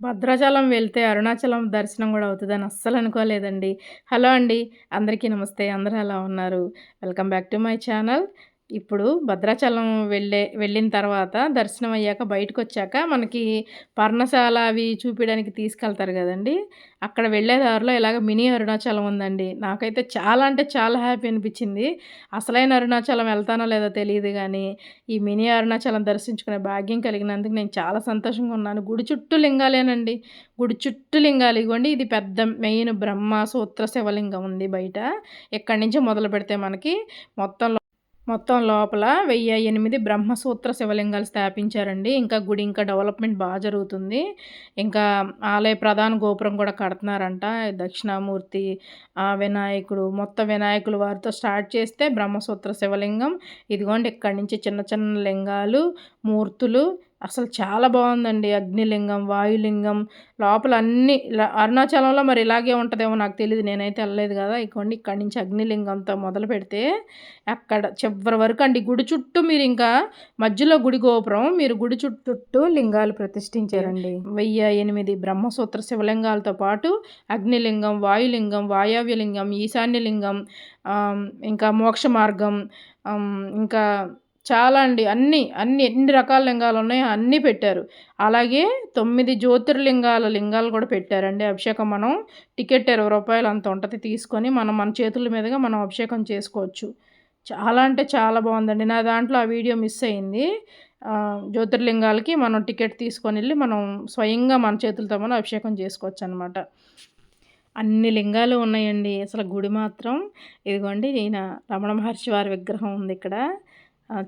భద్రాచలం వెళ్తే అరుణాచలం దర్శనం కూడా అవుతుందని అస్సలు అనుకోలేదండి. హలో అండి అందరికీ నమస్తే అందరూ ఎలా ఉన్నారు? Welcome back to my channel. ఇప్పుడు భద్రాచలం వెళ్ళే వెళ్ళిన తర్వాత దర్శనం అయ్యాక బయటకు వచ్చాక మనకి పర్ణశాల అవి చూపించడానికి తీసుకెళ్తారు కదండి. అక్కడ వెళ్ళే దారిలో ఇలాగ మినీ అరుణాచలం ఉందండి. నాకైతే చాలా అంటే చాలా హ్యాపీ అనిపించింది. అసలైన అరుణాచలం వెళ్తానో లేదో తెలియదు కానీ ఈ మినీ అరుణాచలం దర్శించుకునే భాగ్యం కలిగినందుకు నేను చాలా సంతోషంగా ఉన్నాను. గుడి చుట్టూ లింగాలేనండి. గుడి చుట్టూ లింగాలు. ఇవ్వండి ఇది పెద్ద మెయిన్ బ్రహ్మ సూత్ర శివలింగం ఉంది బయట. ఇక్కడి నుంచి మొదలు పెడితే మనకి మొత్తం మొత్తం లోపల వెయ్యి ఎనిమిది బ్రహ్మసూత్ర శివలింగాలు స్థాపించారండి. ఇంకా గుడి ఇంకా డెవలప్మెంట్ బాగా జరుగుతుంది. ఇంకా ఆలయ ప్రధాన గోపురం కూడా కడుతున్నారంట. దక్షిణామూర్తి వినాయకుడు మొత్తం వినాయకులు వారితో స్టార్ట్ చేస్తే బ్రహ్మసూత్ర శివలింగం. ఇదిగోండి ఇక్కడి నుంచి చిన్న చిన్న లింగాలు మూర్తులు అసలు చాలా బాగుందండి అగ్నిలింగం వాయులింగం. లోపల అన్ని అరుణాచలంలో మరి ఇలాగే ఉంటుందేమో నాకు తెలియదు నేనైతే వెళ్ళలేదు కదా. ఇక్కడి ఇక్కడి నుంచి అగ్నిలింగంతో మొదలు పెడితే అక్కడ చివరి వరకు అండి. గుడి చుట్టూ మీరు ఇంకా మధ్యలో గుడి గోపురం మీరు గుడి చుట్టూ లింగాలు ప్రతిష్ఠించారండి. వెయ్యి ఎనిమిది బ్రహ్మసూత్ర శివలింగాలతో పాటు అగ్నిలింగం వాయులింగం వాయవ్యలింగం ఈశాన్యలింగం ఇంకా మోక్ష మార్గం ఇంకా చాలా అండి. అన్నీ అన్ని ఎన్ని రకాల లింగాలు ఉన్నాయో అన్నీ పెట్టారు. అలాగే తొమ్మిది జ్యోతిర్లింగాల లింగాలు కూడా పెట్టారండి. అభిషేకం మనం టికెట్ ఇరవై రూపాయలు అంత ఉంటుంది తీసుకొని మనం మన చేతుల మీదుగా మనం అభిషేకం చేసుకోవచ్చు. చాలా అంటే చాలా బాగుందండి. నా దాంట్లో ఆ వీడియో మిస్ అయింది. జ్యోతిర్లింగాలకి మనం టికెట్ తీసుకొని వెళ్ళి మనం స్వయంగా మన చేతులతో మనం అభిషేకం చేసుకోవచ్చు అనమాట అన్ని లింగాలు ఉన్నాయండి. అసలు గుడి మాత్రం ఇదిగోండి ఈయన రమణ మహర్షి వారి విగ్రహం ఉంది ఇక్కడ.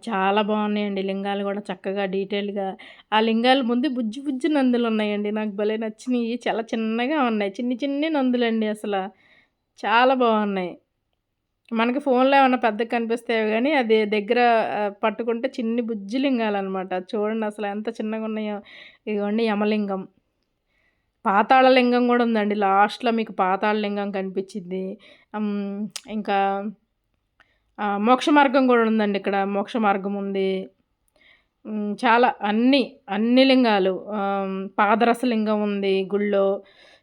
చాలా బాగున్నాయండి లింగాలు కూడా చక్కగా డీటెయిల్గా ఆ లింగాలు ముందు బుజ్జి బుజ్జి నందులు ఉన్నాయండి. నాకు భలే నచ్చినాయి. చాలా చిన్నగా ఉన్నాయి. చిన్ని చిన్ని నందులండి అసలు. చాలా బాగున్నాయి. మనకి ఫోన్లో ఏమైనా పెద్దగా కనిపిస్తాయి కానీ అది దగ్గర పట్టుకుంటే చిన్ని బుజ్జి లింగాలు అనమాట చూడండి అసలు ఎంత చిన్నగా ఉన్నాయో. ఇదిగోండి యమలింగం. పాతాళ లింగం కూడా ఉందండి. లాస్ట్లో మీకు పాతాళ లింగం కనిపించింది ఇంకా మోక్ష మార్గం కూడా ఉందండి ఇక్కడ. మోక్ష మార్గం ఉంది. చాలా అన్ని అన్ని లింగాలు. పాదరస లింగం ఉంది గుళ్ళో.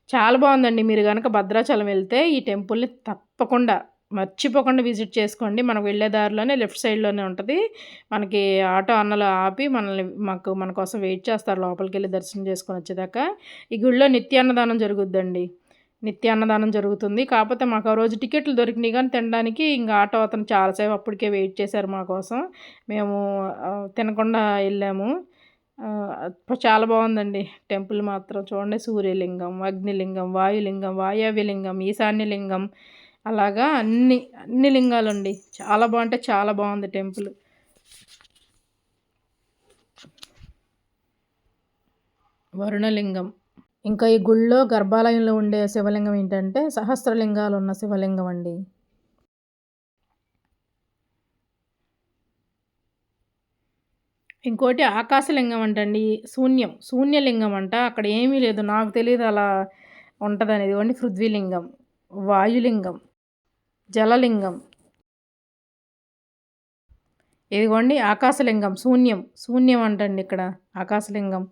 చాలా బాగుందండి. మీరు కనుక భద్రాచలం వెళ్తే ఈ టెంపుల్ని తప్పకుండా మర్చిపోకుండా విజిట్ చేసుకోండి. మనకు వెళ్ళే దారిలోనే లెఫ్ట్ సైడ్లోనే ఉంటుంది. మనకి ఆటో అన్నలు ఆపి మనల్ని మాకు మన కోసం వెయిట్ చేస్తారు. లోపలికి వెళ్ళి దర్శనం చేసుకొని వచ్చేదాకా. ఈ గుళ్ళో నిత్యాన్నదానం జరుగుద్దండి. నిత్య అన్నదానం జరుగుతుంది. కాకపోతే మాకు ఆ రోజు టికెట్లు దొరికినాయి కానీ తినడానికి ఇంకా ఆటో అతను చాలాసేపు అప్పటికే వెయిట్ చేశారు మా కోసం. మేము తినకుండా వెళ్ళాము. చాలా బాగుందండి. టెంపుల్ మాత్రం చూడండి. సూర్యలింగం అగ్నిలింగం వాయులింగం వాయవ్యలింగం ఈశాన్యలింగం. అలాగా అన్ని అన్ని లింగాలు అండి చాలా బాగుంటే చాలా బాగుంది టెంపుల్. వరుణలింగం. ఇంకా ఈ గుళ్ళో గర్భాలయంలో ఉండే శివలింగం ఏంటంటే సహస్రలింగాలు ఉన్న శివలింగం అండి. ఇంకోటి ఆకాశలింగం అంటండి. శూన్యం. శూన్యలింగం అంట. అక్కడ ఏమీ లేదు. నాకు తెలియదు అలా ఉంటుంది అనేది ఇవ్వండి పృథ్వీలింగం. వాయులింగం. జలలింగం. ఇదిగోండి ఆకాశలింగం. శూన్యం. శూన్యం అంటండి ఇక్కడ ఆకాశలింగం.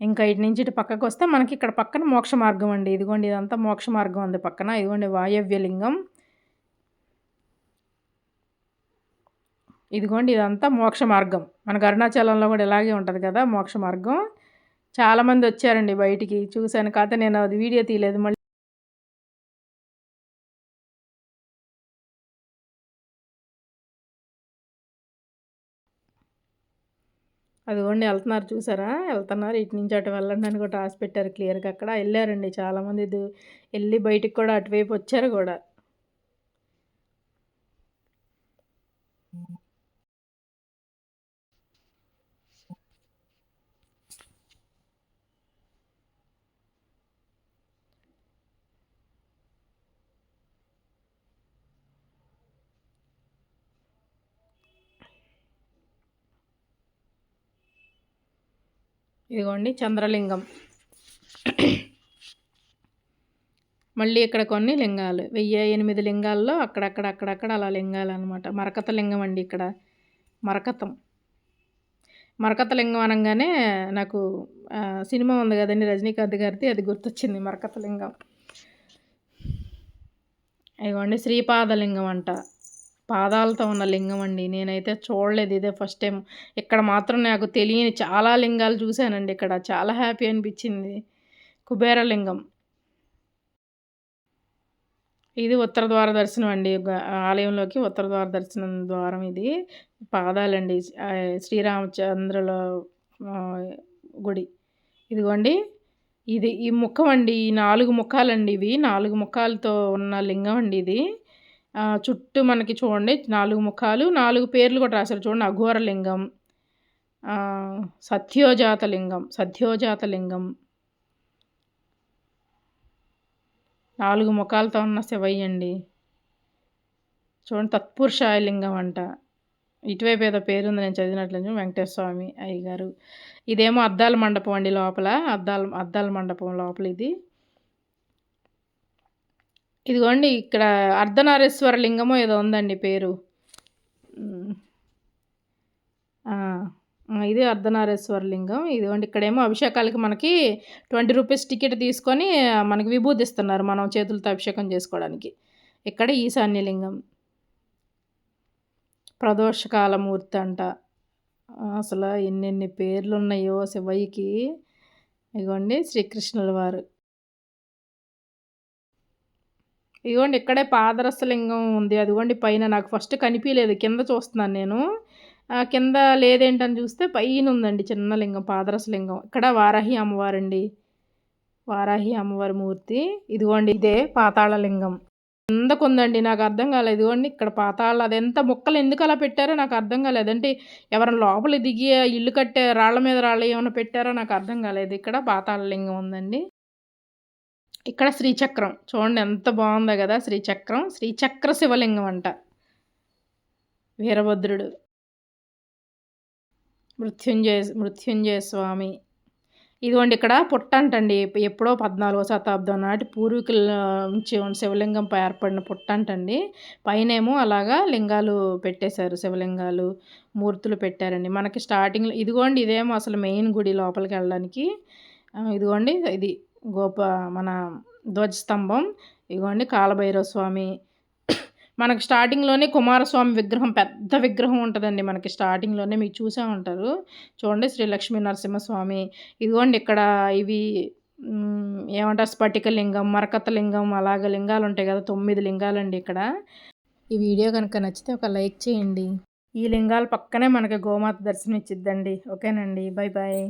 ఇంకా ఇటు నుంచి ఇటు పక్కకు వస్తే మనకి ఇక్కడ పక్కన మోక్ష మార్గం అండి. ఇదిగోండి ఇదంతా మోక్ష మార్గం ఉంది పక్కన. ఇదిగోండి వాయవ్యలింగం ఇదిగోండి ఇదంతా మోక్ష మార్గం. మనకు అరుణాచలంలో కూడా ఇలాగే ఉంటుంది కదా మోక్ష మార్గం. చాలామంది వచ్చారండి బయటికి. చూశాను కాకపోతే నేను అది వీడియో తీయలేదు. మళ్ళీ అదిగోండి వెళ్తున్నారు చూసారా? వెళ్తున్నారు. ఇటు నుంచి అటు వెళ్ళండి అని కూడా రాసి పెట్టారు క్లియర్గా అక్కడ. వెళ్ళారండి చాలామంది. వెళ్ళి బయటికి కూడా అటువైపు వచ్చారు కూడా. ఇదిగోండి చంద్రలింగం. మళ్ళీ ఇక్కడ కొన్ని లింగాలు. వెయ్యి ఎనిమిది లింగాల్లో అక్కడక్కడ అక్కడక్కడ అలా లింగాలు అనమాట మరకత లింగం అండి ఇక్కడ. మరకతం. మరకత లింగం అనగానే నాకు సినిమా ఉంది కదండి రజనీకాంత్ గారిది అది గుర్తొచ్చింది మరకత లింగం. ఇదిగోండి శ్రీపాదలింగం అంట. పాదాలతో ఉన్న లింగం అండి. నేనైతే చూడలేదు ఇదే ఫస్ట్ టైం. ఇక్కడ మాత్రం నాకు తెలియని చాలా లింగాలు చూశానండి ఇక్కడ. చాలా హ్యాపీ అనిపించింది. కుబేరలింగం ఇది ఉత్తర ద్వార దర్శనం అండి. ఆలయంలోకి ఉత్తర ద్వార దర్శనం ద్వారం ఇది. పాదాలండి. శ్రీరామచంద్రుల గుడి. ఇదిగోండి. ఇది ఈ ముఖం అండి. ఈ నాలుగు ముఖాలండి ఇవి. నాలుగు ముఖాలతో ఉన్న లింగం అండి ఇది. చుట్టూ మనకి చూడండి నాలుగు ముఖాలు నాలుగు పేర్లు కూడా రాశారు చూడండి అఘోర లింగం సత్యోజాత లింగం సత్యోజాత లింగం నాలుగు ముఖాలతో ఉన్న శివయ్య అండి చూడండి తత్పురుషాయలింగం అంట. ఇటువైపు ఏదో పేరు ఉంది నేను చదివినట్లు వెంకటేశ్వర స్వామి అయ్యగారు. ఇదేమో అద్దాల మండపం అండి లోపల అద్దాల అద్దాల మండపం లోపల ఇది ఇదిగోండి ఇక్కడ అర్ధనారేశ్వర లింగమో ఏదో ఉందండి పేరు. ఇది అర్ధనారేశ్వర లింగం. ఇదిగోండి ఇక్కడేమో అభిషేకాలకి మనకి ట్వంటీ రూపీస్ టికెట్ తీసుకొని మనకి విభూతి ఇస్తున్నారు మనం చేతులతో అభిషేకం చేసుకోవడానికి. ఇక్కడ ఈశాన్య లింగం. ప్రదోషకాల మూర్తి అంట అసలు ఎన్నెన్ని పేర్లు ఉన్నాయో శివయ్యకి. ఇదిగోండి శ్రీకృష్ణుల వారు. ఇదిగోండి ఇక్కడే పాదరసలింగం ఉంది. అదిగోండి పైన నాకు ఫస్ట్ కనిపించలేదు కింద చూస్తున్నాను నేను. కింద లేదేంటని చూస్తే పైన ఉందండి చిన్న లింగం పాదరసలింగం. ఇక్కడ వారాహి అమ్మవారండి. వారాహి అమ్మవారి మూర్తి. ఇదిగోండి ఇదే పాతాళలింగం. కిందకు ఉందండి నాకు అర్థం కాలేదు. ఇదిగోండి ఇక్కడ పాతాళ అదెంత మొక్కలు ఎందుకు అలా పెట్టారో నాకు అర్థం కాలేదు. అంటే ఎవరైనా లోపల దిగి ఇల్లు కట్టే రాళ్ళ మీద రాళ్ళు ఏమైనా పెట్టారో నాకు అర్థం కాలేదు. ఇక్కడ పాతాళ లింగం ఉందండి. ఇక్కడ శ్రీచక్రం. చూడండి ఎంత బాగుందో కదా శ్రీచక్రం. శ్రీచక్ర శివలింగం అంట. వీరభద్రుడు. మృత్యుంజయ మృత్యుంజయ స్వామి. ఇదిగోండి ఇక్కడ పుట్ట అంటండి. ఎప్పుడో పద్నాలుగో శతాబ్దం నాటి పూర్వీకుల నుంచి శివలింగం ఏర్పడిన పుట్ట అంటండి. పైనేమో అలాగా లింగాలు పెట్టేశారు శివలింగాలు మూర్తులు పెట్టారండి. మనకి స్టార్టింగ్లో ఇదిగోండి ఇదేమో అసలు మెయిన్ గుడి లోపలికి వెళ్ళడానికి. ఇదిగోండి ఇది గోప మన ధ్వజస్తంభం ఇదిగోండి కాలభైరవ స్వామి. మనకు స్టార్టింగ్లోనే కుమారస్వామి విగ్రహం పెద్ద విగ్రహం ఉంటుందండి మనకి స్టార్టింగ్లోనే మీకు చూసే ఉంటారు. చూడండి శ్రీ లక్ష్మీ నరసింహస్వామి. ఇదిగోండి ఇక్కడ ఇవి ఏమంటారు స్ఫటిక లింగం మరకత లింగం అలాగ లింగాలు ఉంటాయి కదా తొమ్మిది లింగాలండి ఇక్కడ. ఈ వీడియో కనుక నచ్చితే ఒక లైక్ చేయండి. ఈ లింగాల పక్కనే మనకి గోమాత దర్శనం ఇచ్చిద్దండి. ఓకేనండి బాయ్ బాయ్